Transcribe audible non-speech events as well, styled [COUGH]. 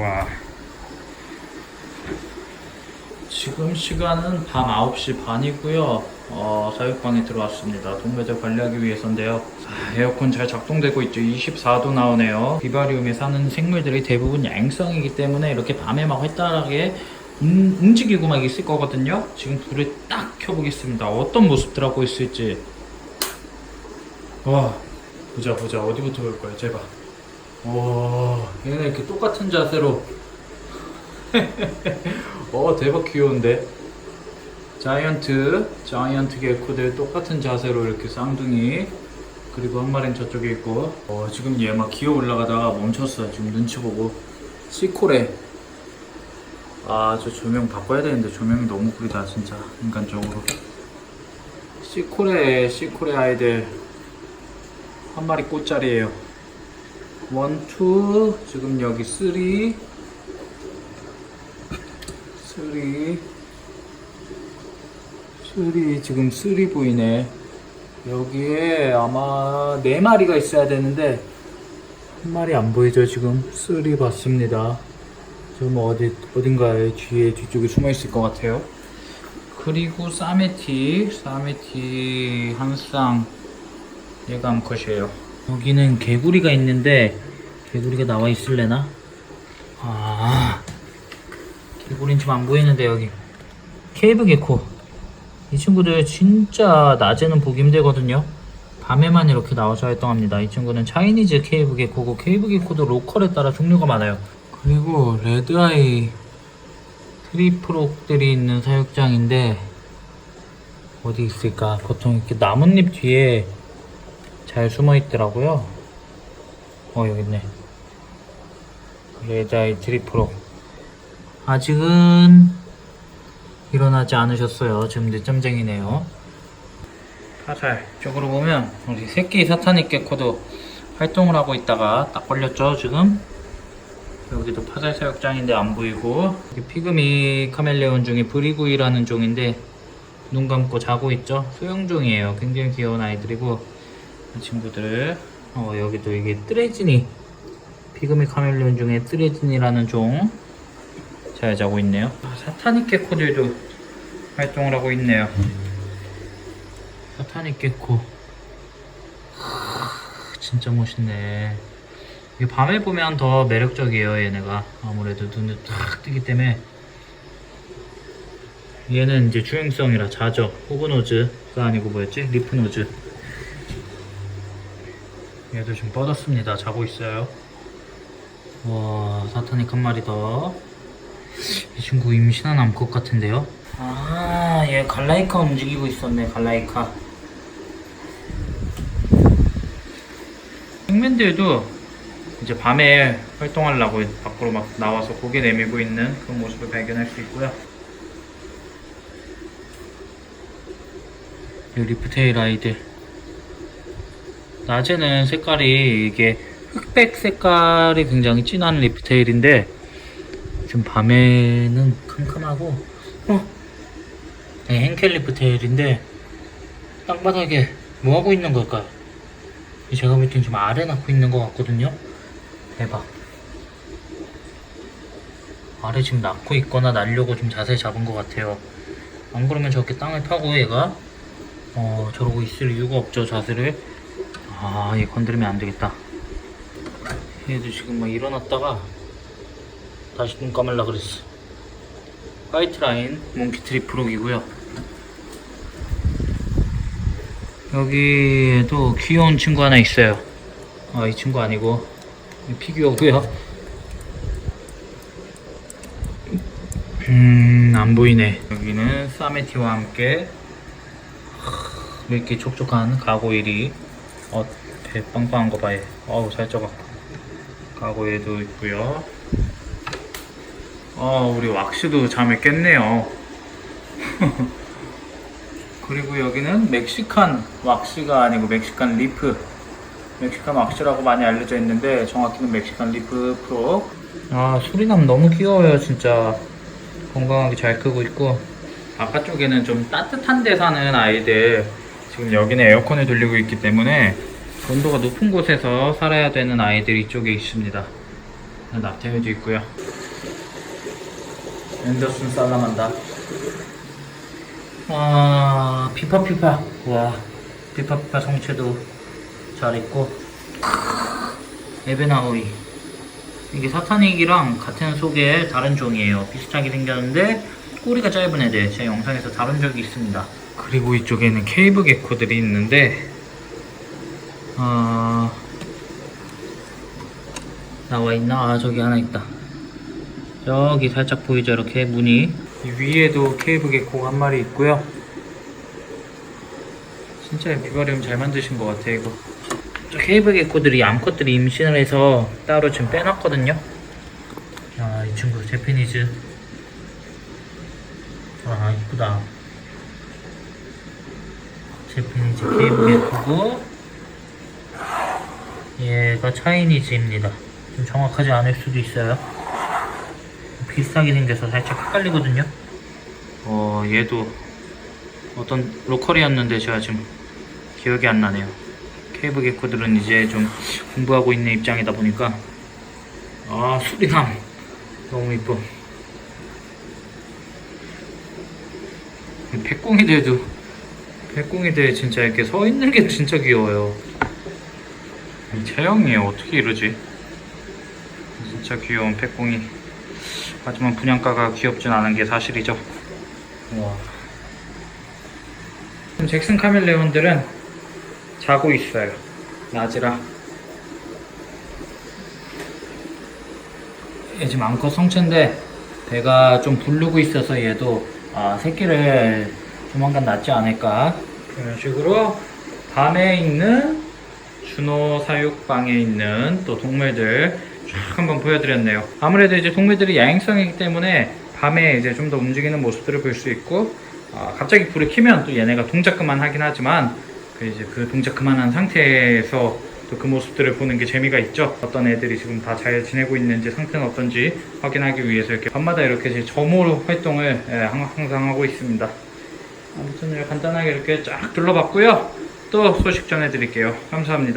와. 지금 시간은 밤 9시 반이고요. 어, 사육방에 들어왔습니다. 동배들 관리하기 위해서인데요. 자, 에어컨 잘 작동되고 있죠. 24도 나오네요. 비바리움에 사는 생물들이 대부분 양성이기 때문에 이렇게 밤에 막 활달하게 음, 움직이고 막 있을 거거든요. 지금 불을 딱 켜보겠습니다. 어떤 모습들 하고 있을지. 와, 보자 보자 어디부터 볼 거야, 제발. 와, 얘네 이렇게 똑같은 자세로. [LAUGHS] 어, 대박 귀여운데. 자이언트, 자이언트 개코들 똑같은 자세로 이렇게 쌍둥이. 그리고 한 마리는 저쪽에 있고. 어, 지금 얘 막 기어 올라가다가 멈췄어요. 지금 눈치 보고. 시코레. 아, 저 조명 바꿔야 되는데 조명이 너무 구리다, 진짜. 인간적으로. 시코레, 시코레 아이들. 한 마리 꽃짜리예요. 원, 투, 지금 여기 쓰리, 쓰리, 쓰리, 지금 쓰리 보이네. 여기에 아마 네 마리가 있어야 되는데 한 마리 안 보이죠 지금 쓰리 봤습니다. 지금 어디 어딘가에 뒤에 뒤쪽에 숨어 있을 것 같아요. 그리고 사메티, 사메티 한 쌍. 얘가 암컷이에요. 여기는 개구리가 있는데 개구리가 나와 있을래나? 아 개구리는 지금 안 보이는데 여기 케이브 개코 이 친구들 진짜 낮에는 보기 힘들거든요. 밤에만 이렇게 나와서 활동합니다. 이 친구는 차이니즈 케이브 개코고 케이브 개코도 로컬에 따라 종류가 많아요. 그리고 레드아이 트리프록들이 있는 사육장인데 어디 있을까? 보통 이렇게 나뭇잎 뒤에 잘 숨어 있더라고요. 어, 여기 있네. 레자이 트리프로. 아직은 일어나지 않으셨어요. 지금 늦잠쟁이네요. 화살 쪽으로 보면 우리 새끼 사타닉 개코도 활동을 하고 있다가 딱 걸렸죠, 지금. 여기도 파살 사육장인데 안 보이고 피그미 카멜레온 중에 브리구이라는 종인데 눈 감고 자고 있죠. 소형종이에요. 굉장히 귀여운 아이들이고 이 친구들 어, 여기도 이게 뜨레진이 피그미 카멜레온 중에 뜨레진이라는 종 잘 자고 있네요. 아, 사타닉 개코들도 활동을 하고 있네요. 사타닉 개코. 하, 진짜 멋있네. 밤에 보면 더 매력적이에요 얘네가. 아무래도 눈에 탁 뜨기 때문에. 얘는 이제 주행성이라 자죠 호그노즈가 아니고 뭐였지? 리프노즈 얘도 좀 뻗었습니다. 자고 있어요. 와, 사타닉 한 마리 더. 이 친구 임신한 암컷 같은데요? 아, 얘 갈라이카 움직이고 있었네, 갈라이카. 핑맨들도 이제 밤에 활동하려고 밖으로 막 나와서 고개 내밀고 있는 그런 모습을 발견할 수 있고요. 이 리프테일 아이들. 낮에는 색깔이 이게 흑백 색깔이 굉장히 진한 리프테일인데 지금 밤에는 캄캄하고 어? 네, henkel 리프테일인데 땅바닥에 뭐 하고 있는 걸까요? 제가 볼땐좀 아래 낳고 있는 것 같거든요 대박 아래 지금 낳고 있거나 날려고 좀 자세히 잡은 것 같아요 안 그러면 저렇게 땅을 파고 얘가 어 저러고 있을 이유가 없죠 자세를 아, 얘 건드리면 안 되겠다. 얘도 지금 막 일어났다가 다시 눈 감을라 그랬어. 화이트 라인 몽키트리 프록이고요. 여기에도 귀여운 친구 하나 있어요. 아, 이 친구 아니고 이 피규어고요. 음, 안 보이네. 여기는 사메티와 함께 이렇게 촉촉한 가고일이 어, 배 빵빵한 거 봐요. 어우, 잘 쪄가. 가고에도 있고요. 어, 우리 왁시도 잠을 깼네요. [LAUGHS] 그리고 여기는 멕시칸 왁시가 아니고 멕시칸 리프. 멕시칸 왁시라고 많이 알려져 있는데 정확히는 멕시칸 리프 프로. 아, 수리남 너무 귀여워요, 진짜. 건강하게 잘 크고 있고. 바깥쪽에는 좀 따뜻한 데 사는 아이들 지금 여기는 에어컨을 돌리고 있기 때문에 온도가 높은 곳에서 살아야 되는 아이들이 이쪽에 있습니다. 나태해도 있고요. 앤더슨 살라만다. 아, 피파피파. 와, 피파피파 성체도 잘 있고. 에베나우이. 이게 사타닉이랑 같은 속의 다른 종이에요. 비슷하게 생겼는데 꼬리가 짧은 애들 제 영상에서 다룬 적이 있습니다. 그리고 이쪽에는 케이브 개코들이 있는데 어... 나와 있나? 아 저기 하나 있다. 저기 살짝 보이죠 이렇게 무늬 이 위에도 케이브 개코가 한 마리 있고요. 진짜 비바리움 잘 만드신 것 같아 이거. 저 케이브 개코들이 암컷들이 임신을 해서 따로 지금 빼놨거든요. 아, 이 친구 제피니즈. 아, 이쁘다. 제피니즈 케이브 개코고, 얘가 차이니즈입니다. 좀 정확하지 않을 수도 있어요. 비슷하게 생겨서 살짝 헷갈리거든요. 어, 얘도 어떤 로컬이었는데 제가 지금 기억이 안 나네요. 케이브 개코들은 이제 좀 공부하고 있는 입장이다 보니까 아 수리남 너무 이뻐 백공이들도. 백공이들 진짜 이렇게 서 있는 게 진짜 귀여워요. 이 체형이 어떻게 이러지? 진짜 귀여운 백공이. 하지만 분양가가 귀엽진 않은 게 사실이죠. 와. 잭슨 카멜레온들은 자고 있어요. 낮이라. 얘 지금 암컷 성체인데 배가 좀 부르고 있어서 얘도 아, 새끼를 조만간 낳지 않을까 그런 식으로 밤에 있는 준호 사육방에 있는 또 동물들 쫙 한번 보여드렸네요. 아무래도 이제 동물들이 야행성이기 때문에 밤에 이제 좀 더 움직이는 모습들을 볼 수 있고 아, 갑자기 불을 켜면 또 얘네가 동작 그만하긴 하지만 그 이제 그 동작 그만한 상태에서 또 그 모습들을 보는 게 재미가 있죠. 어떤 애들이 지금 다 잘 지내고 있는지 상태는 어떤지 확인하기 위해서 이렇게 밤마다 이렇게 제 점호 활동을 예, 항- 항상 하고 있습니다. 아무튼 간단하게 이렇게 쫙 둘러봤고요. 또 소식 전해드릴게요. 감사합니다.